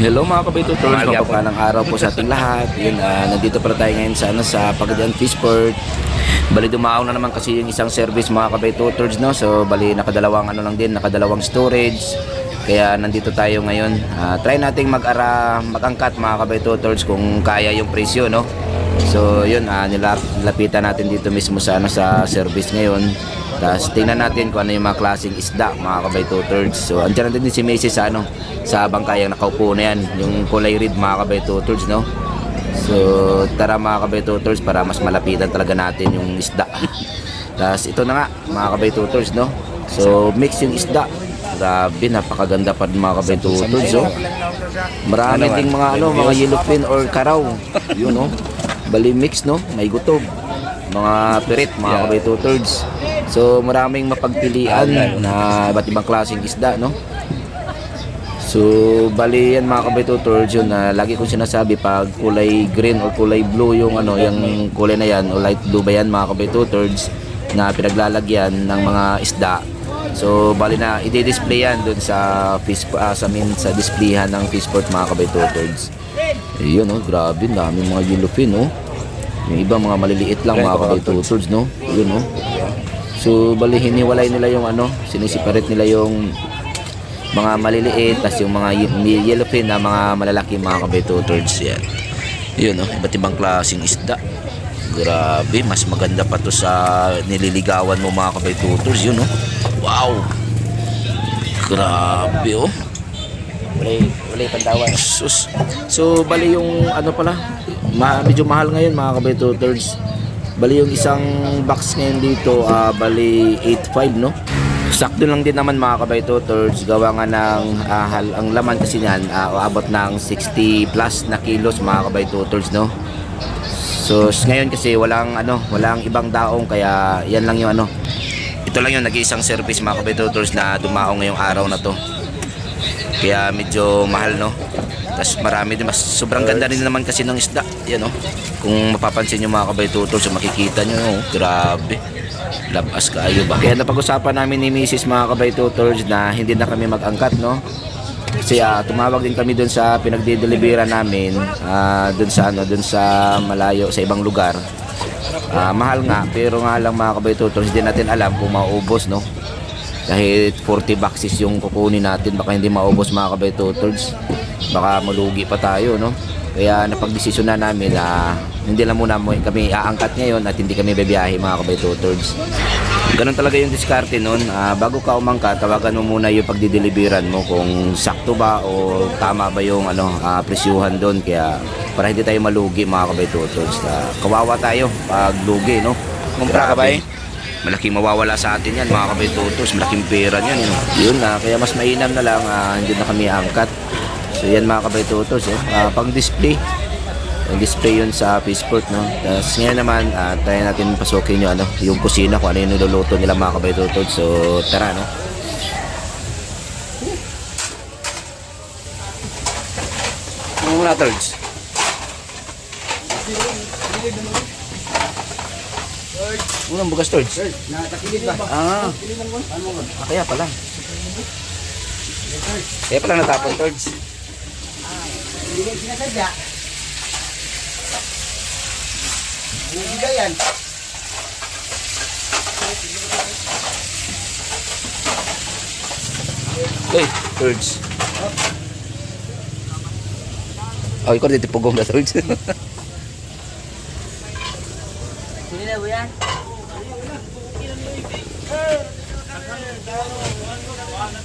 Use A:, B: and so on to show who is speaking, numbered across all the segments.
A: Hello mga kabito tours, mapagpalang araw po sa ating lahat. Yun, ah, nandito pala tayo ngayon sa, ano, sa Pagadian Fishport. Bali dumaong na naman kasi yung isang service mga kabito tours, no? So bali nakadalawang ano lang din, nakadalawang storage. Kaya nandito tayo ngayon. Ah, try nating mag-ara, mag-angkat mga kabito tours kung kaya yung presyo, no? So yun, ah, nilap, nilapitan natin dito mismo sa, ano, sa service ngayon. Tapos tingnan natin kung ano yung mga klaseng isda, mga kabayto turds. So andyan natin din si Macy sa ano, sa bangkayang nakaupo na yan, yung kulay red mga kabayto turds, no? So tara mga kabayto turds para mas malapitan talaga natin yung isda. Tapos ito na nga, mga kabayto turds, no? So mix yung isda. Grabe, napakaganda pa mga kabayto turds, oh. Marami ding mga ano, mga yellowfin or karaw. Yun, no? Bali mix, no? May gutob mga pirit, mga yeah. kabayto turds. So maraming mapagpilian na iba't ibang klaseng isda, no? So bali yan mga kabayto turds yun na lagi kong sinasabi pag kulay green or kulay blue yung ano, yung kulay na yan o light blue ba yan mga kabayto turds na pinaglalagyan ng mga isda. So bali na i-display yan dun sa fish uh, sa min sa displayhan ng fishport mga kabayto turds. Ayun oh, grabe, dami mga yellowfin oh. Yung iba mga maliliit lang mga kabay-tutods, no? Yun, no? So, bali hiniwalay nila yung ano, sinisiparate nila yung mga maliliit, tas yung mga ye- yellowfin na mga malalaki mga kabay-tutods. Yan. Yun, no? Iba't ibang klaseng isda. Grabe, mas maganda pa to sa nililigawan mo mga kabay-tutods. Yun, no? Wow! Grabe, oh.
B: Walay, walay pandawan.
A: Sus. So, bali yung ano pala, ma medyo mahal ngayon mga kabaytuters. Bali yung isang box ngayon dito, ah, bali 8.5 no? Sakto lang din naman mga kabaytuters, gawa nga ng hal- ang laman kasi niyan, ah, uabot ng 60 plus na kilos mga kabaytuters no? So, ngayon kasi walang ano, walang ibang daong kaya yan lang yung ano. Ito lang yung nag-iisang service mga kabaytuters na dumaong ngayong araw na to. Kaya medyo mahal no. Tapos marami din mas sobrang ganda rin naman kasi ng isda. Yan oh. Kung mapapansin niyo mga kabaytutor, so makikita niyo oh, grabe. Labas kaayo ba? Kaya napag-usapan namin ni Mrs. mga kabaytutors na hindi na kami mag-angkat no. Kasi ah, tumawag din kami doon sa pinagdidelibera namin ah, doon sa ano, doon sa malayo sa ibang lugar. Ah, mahal nga pero nga lang mga kabaytutors hindi natin alam kung mauubos no kahit 40 boxes yung kukunin natin. Baka hindi maubos mga kabaytutors baka malugi pa tayo no? Kaya napagdesisyon na namin na hindi lang muna mo kami aangkat ngayon at hindi kami bebiyahe mga kabaytutors ganun talaga yung diskarte nun. Ah, bago ka umangkat tawagan mo muna yung pagdideliveran mo kung sakto ba o tama ba yung ano ah, presyuhan doon kaya para hindi tayo malugi mga kabaytutors Ah, kawawa tayo pag lugi no?
B: Kumpra ka ba eh?
A: Malaking mawawala sa atin yan mga kabitutos. Malaking pera yan yun, yun na kaya mas mainam na lang ah, hindi na kami angkat. So yan mga kabitutos oh. Ah, pang display pang display yun sa Fishport no? Tapos ngayon naman uh, try natin pasukin yung ano yung kusina kung ano yung niluluto nila mga kabitutos. So tara no?
B: Ano muna,
A: unang bugas torch
B: Nakatakilid ba?
A: ah ah, kaya pala kaya pala natapon torch
B: Hindi ko sinasadya. Hindi yan.
A: Uy, birds. Oh, ikaw dito pugong na birds.
B: Sino na ba yan?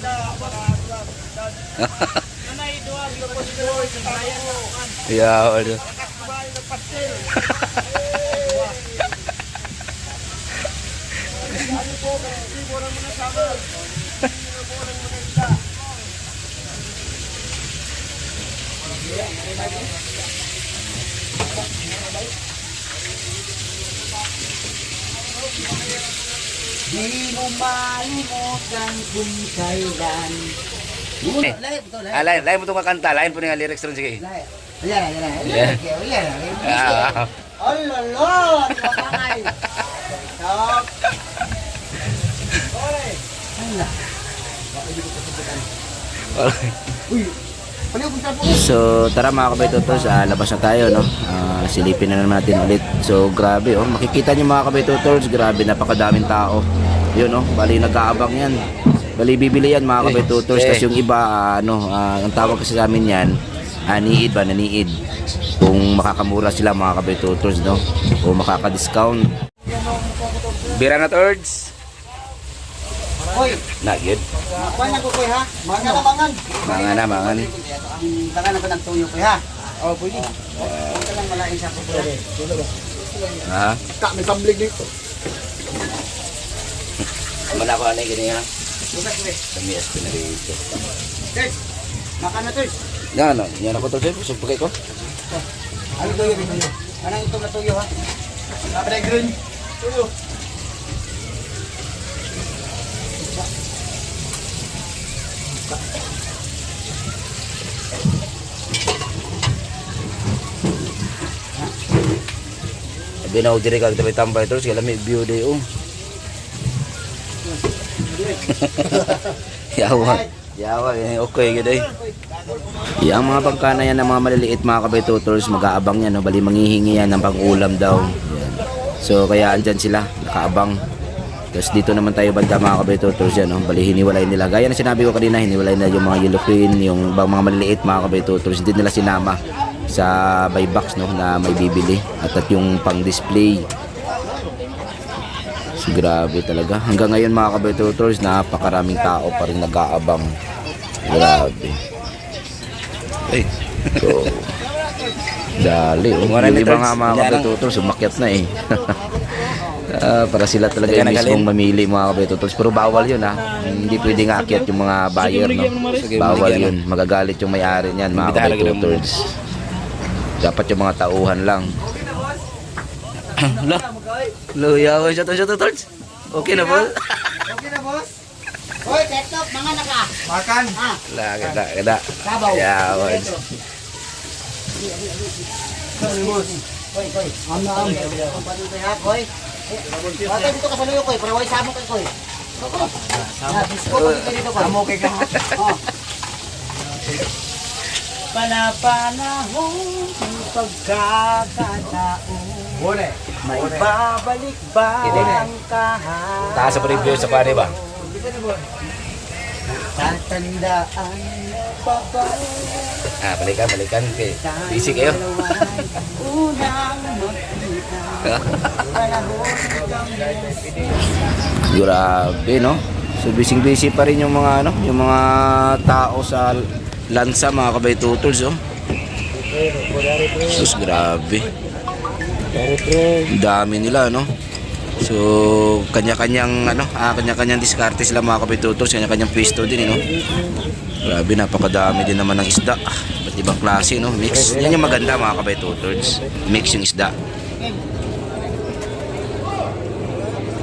A: yeah, ano.
B: Di mo malimutan kung kailan.
A: Eh,
B: Lahat ito, lahat.
A: Ah, lain, lain mo itong kakanta. Lain po nga lyrics ron, sige.
B: Lahat. Ayan, ayan, ayan.
A: Yeah.
B: Ayan, ayan, ayan.
A: Ah.
B: Oh, lolo! Kapangay! Stop! Ay, na. Uy!
A: So tara mga kabaytutos, ah, labas na tayo no. Ah, silipin na naman natin ulit. So grabe oh, makikita niyo mga kabaytutos, grabe napakadaming tao. Yun oh, bali nag-aabang yan. Bali bibili yan mga kabaytutos
C: eh.
A: kasi yung iba ah, ano, ah, ang tawag kasi sa amin yan, aniid ba, naniid. Kung makakamura sila mga kabaytutos no, o makaka-discount. Bira na tords.
B: Hoy,
A: Na good.
B: kuha na ko koy ha. Mga na mangan.
A: Mga na, mga na.
B: Ang baka na ba ng tuyo koy ha? Oh, pwede. Huwag ka lang malain sa kuko.
A: Ha?
B: Ka, may pamblig dito.
A: Mana ko anay ganyan.
B: Lugas koy.
A: Kami as pinarito.
B: Ters, maka na ters.
A: Yan, ano, yan ako tords. Busog pa ko.
B: Ano tuyo, tuyo? Anong itong na tuyo ha? Kapag green. Tuyo.
A: Sabi na ako diri kag tabi tambay tords, kaya lami view day oh. Yawa. Yawa, eh, okay gid ay. Yang mga bangka na yan ng mga maliliit mga kabaytutors, mag-aabang yan, no? bali manghihingi yan ng pang-ulam daw. Yan. So kaya andyan sila, nakaabang. Tapos dito naman tayo banda mga kabaytutors yan, no? bali hiniwalay nila. Gaya na sinabi ko kanina, hiniwalay na yung mga yellow yung mga maliliit mga kabaytutors, hindi nila sinama sa buy box no, na may bibili. At at yung pang-display. So, grabe talaga. Hanggang ngayon mga kabaytutors, napakaraming tao pa rin nag-aabang. Grabe.
C: Ay.
A: So, dali. Oh. Yung iba nga mga
C: yan ang-
A: kabetutors, umakyat na eh. Ah, para sila talaga yung mismong mamili mga kabetutors. Pero bawal yun ha. Hindi pwedeng aakyat yung mga buyer. No? Bawal yun. Magagalit yung may-ari niyan mga
C: ganun
A: kabetutors. Dapat yung mga tauhan lang.
C: Hala.
A: Luyawan siya to siya to, Torch. Okay na po?
B: Okay na, boss? Hoy, tetop, mga naka. Makan. Ha?
A: Lagi, lagi, lagi.
B: Sabaw. Sorry, boss. Koy, koy. Am na am. Ang Bakit dito ka sa luyo, koy? Para way samo kay koy. Samo. Bisko pa dito dito, koy. Samo kay ka. Oh. Panapanahon ng pagkakataon
C: Bone.
B: May babalik ba ang kahan?
A: Taas sa review sa pare ba?
B: Tatandaan pa ba
A: Ah, balikan, balikan. Okay. Busy kayo. Grabe, no? So, busy-busy pa rin yung mga, ano, yung mga tao sa lansa, mga kabaytutors, oh. Sus, grabe. Dami nila, no? So, kanya-kanyang, ano, ah, kanya-kanyang diskarte sila, mga kabaytutors, kanya-kanyang pwesto din, eh, no? Grabe, napakadami din naman ng isda. Ba't ibang klase, no? Mix. Yan yung maganda, mga kabaytutors. Mix yung isda.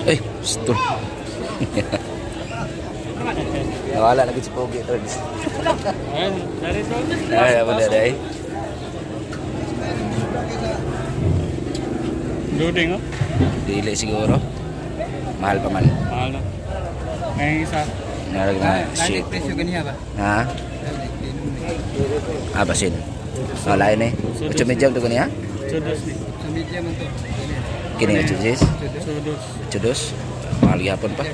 A: Ay, sto. Nawala na si Pogi Tords. Ay, apa dia day?
D: Loading, oh.
A: Dili siguro. Mahal pa man.
D: Mahal na. May isa.
A: Narag na shit.
D: presyo ganiya ba?
A: Ha? Ah, basin. Oh, lain eh. Kaniya?
D: Sudos ni. Sa media man to.
A: Kini ya jenis cedus malih pun
D: pak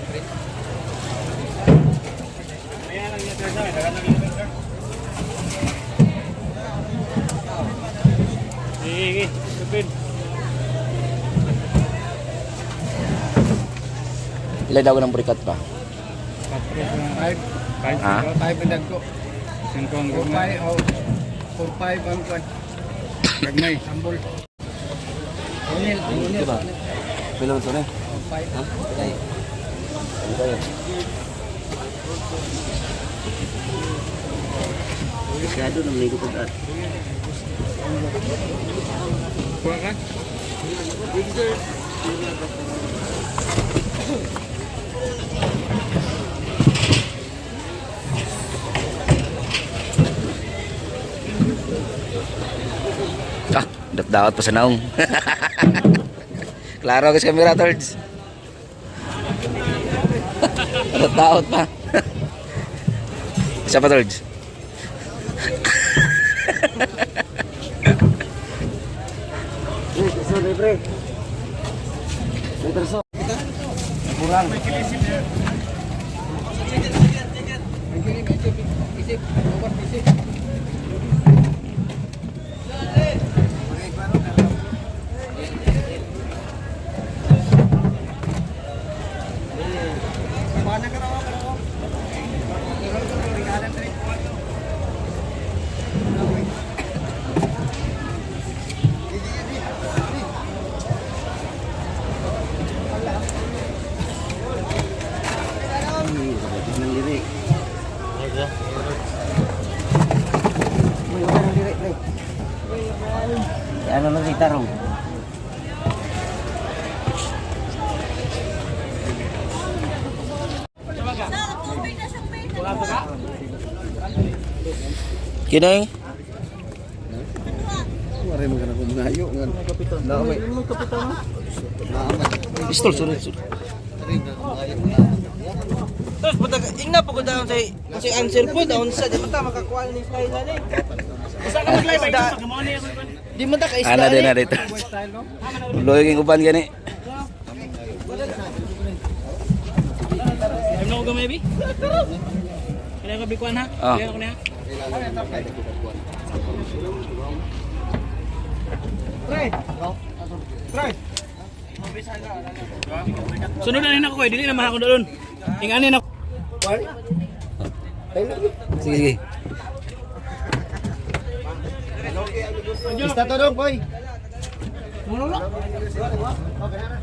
D: Ini,
A: Ilan daw ng burikat pa?
D: 5.
A: Ah?
D: 5 ang dagko. 5 ang gumay. 4-5 ang Unil. Unil.
A: Pilon to na.
D: Five.
A: Masyado nang ligo pag at.
D: Kuha?
A: Ah, dakdaot pa sa naong. Klaro guys kamera Tords. Dakdaot pa. Isa pa Tords.
B: Eh, so, libre. Libre so. Kurang. Ng lirik. Uy, wala ng lirik, pre. Ano lang kita ro?
C: Kinay.
E: Wala mo kana kung mayo ngan. Naamay. Pistol sunod sunod.
B: Terus patag ingna po ko daw sa si answer po daw sa di mata makakuha ni style na ni. Usa ka mag-live ay Di mo ta ka
C: Ana din na dito. Loyong yung uban gani.
D: Ano ko gamay bi? Kaya ka bikuan ha?
C: Ah.
D: Kaya ko niya. Sunod na rin ako eh, dili na mahakon doon. Inganin ako.
C: Sige, sige.
B: Ista to dong, boy. Mula na. Okay na.